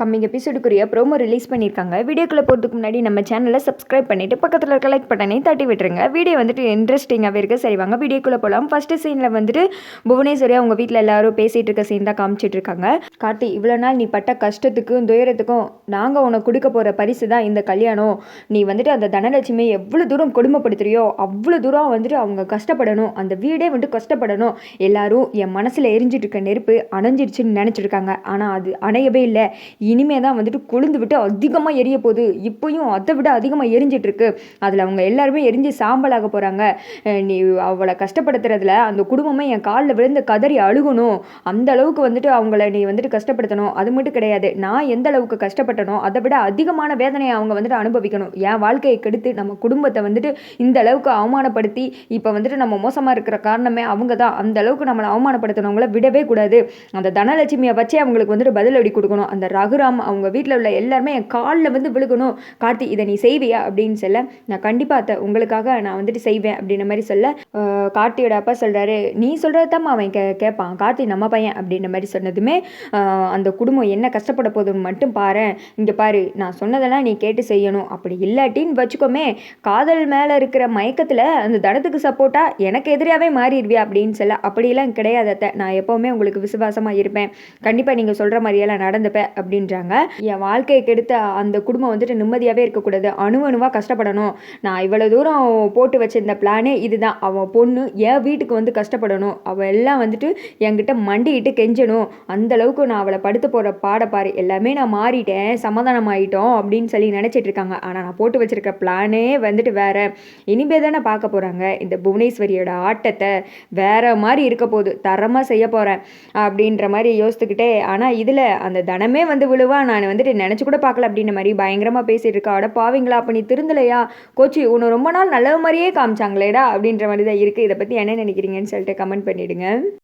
Coming எபிசோடுக்குரிய promo release பண்ணியிருக்காங்க. வீடியோக்குள்ளே போகிறதுக்கு முன்னாடி நம்ம சேனலை சப்ஸ்கிரைப் பண்ணிவிட்டு பக்கத்தில் இருக்க லைக் பட்டனை தட்டி விட்டுருங்க. வீடியோ வந்துட்டு இன்ட்ரெஸ்டிங்காகவே இருக்குது சரி வாங்க வீடியோக்குள்ளே போகலாம் ஃபஸ்ட்டு சீனில் வந்துட்டு புவனேஸ்வரி அவங்க வீட்டில் எல்லாரும் பேசிகிட்டு இருக்க சீன் தான் காமிச்சிட்டு இருக்காங்க. கார்த்தி இவ்வளோ நாள் நீ பட்ட கஷ்டத்துக்கும் துயரத்துக்கும் நாங்கள் உனக்கு கொடுக்க போகிற பரிசு தான் இந்த கல்யாணம். நீ வந்துட்டு அந்த தனலட்சுமி எவ்வளோ தூரம் கொடுமைப்படுத்துறியோ அவ்வளோ தூரம் வந்துட்டு அவங்க கஷ்டப்படணும். அந்த வீடே வந்துட்டு கஷ்டப்படணும். எல்லாரும் என் மனசில் எரிஞ்சிட்டு இருக்க நெருப்பு அணைஞ்சிருச்சுன்னு நினச்சிருக்காங்க. ஆனால் அது அணையவே இல்லை. இனிமே தான் வந்துட்டு கொழுந்து விட்டு அதிகமாக எரிய போகுது. இப்போயும் அதை விட அதிகமாக எரிஞ்சிட்ருக்கு. அதில் அவங்க எல்லாருமே எரிஞ்சு சாம்பலாக போகிறாங்க நீ அவளை கஷ்டப்படுத்துறதுல அந்த குடும்பமே என் காலில் விழுந்து கதறி அழுகணும். அந்த அளவுக்கு வந்துட்டு அவங்கள நீ வந்துட்டு கஷ்டப்படுத்தணும். அது மட்டும் கிடையாது. நான் எந்த அளவுக்கு கஷ்டப்பட்டனோ அதை விட அதிகமான வேதனையை அவங்க வந்துட்டு அனுபவிக்கணும். என் வாழ்க்கையை கெடுத்து நம்ம குடும்பத்தை வந்துட்டு இந்த அளவுக்கு அவமானப்படுத்தி இப்போ வந்துட்டு நம்ம மோசமாக இருக்கிற காரணமே அவங்க தான். அந்த அளவுக்கு நம்மளை அவமானப்படுத்தினவங்கள விடவே கூடாது. அந்த தனலட்சுமியை வச்சே அவங்களுக்கு வந்துட்டு பதிலடி கொடுக்கணும். அந்த ரகுராம் அவங்க வீட்டில் உள்ள எல்லாருமே என் காலில் வந்து விழுகணும். கார்த்தி இதை நீ செய்வியா? அப்படின்னு சொல்ல நான் கண்டிப்பாக அத்தை உங்களுக்காக நான் வந்துட்டு செய்வேன். அப்படின்ற மாதிரி சொல்ல கார்த்தியோட அப்பா சொல்கிறாரு நீ சொல்கிறதாம்மா அவன் கே கேட்பான் கார்த்தி நம்ம பையன். அப்படின்ற மாதிரி சொன்னதுமே அந்த குடும்பம் என்ன கஷ்டப்பட போகுதுன்னு மட்டும் பாரு இங்கே பாரு நான் சொன்னதெல்லாம் நீ கேட்டு செய்யணும். அப்படி இல்லாட்டின்னு வச்சுக்கோமே காதல் மேலே இருக்கிற மயக்கத்தில் அந்த தனத்துக்கு சப்போர்ட்டாக எனக்கு எதிராகவே மாறிடுவியா? அப்படின்னு சொல்ல அப்படியெல்லாம் கிடையாது அத்தை. நான் எப்போவுமே உங்களுக்கு விசுவாசமாக இருப்பேன். கண்டிப்பாக நீங்கள் சொல்கிற மாதிரியெல்லாம் நடந்துப்பேன் அப்படின்னு அப்படின்றாங்க. என் வாழ்க்கையை கெடுத்த அந்த குடும்பம் வந்துட்டு நிம்மதியாகவே இருக்கக்கூடாது. அணு அணுவாக கஷ்டப்படணும். நான் இவ்வளோ தூரம் போட்டு வச்சிருந்த பிளானே இதுதான். அவன் பொண்ணு என் வீட்டுக்கு வந்து கஷ்டப்படணும். அவள் எல்லாம் வந்துட்டு என்கிட்ட மண்டிட்டு கெஞ்சணும். அந்தளவுக்கு நான் அவளை படுத்து போகிற பாடப்பாரு எல்லாமே நான் மாறிட்டேன். சமாதானம் ஆகிட்டோம் அப்படின்னு சொல்லி நினச்சிட்டு இருக்காங்க. ஆனால் நான் போட்டு வச்சிருக்க பிளானே வந்துட்டு வேற. இனிமே தானே பார்க்க போகிறாங்க இந்த புவனேஸ்வரியோட ஆட்டத்தை வேற மாதிரி இருக்க போகுது. தரமாக செய்ய போகிறேன் அப்படின்ற மாதிரி யோசித்துக்கிட்டே. ஆனால் இதில் அந்த தனமே வந்து விழுவா நான் வந்துட்டு நினச்சி கூட பார்க்கல அப்படின்ற மாதிரி பயங்கரமாக பேசிகிட்டு இருக்கா. அட பாவீங்களா அப்போ நீ திருந்தலையா? கோச்சி உன்னை ரொம்ப நாள் நல்ல மாதிரியே காமிச்சாங்களேடா அப்படின்ற மாதிரி தான் இருக்குது இதை பற்றி என்ன நினைக்கிறீங்கன்னு சொல்லிட்டு கமெண்ட் பண்ணிவிடுங்க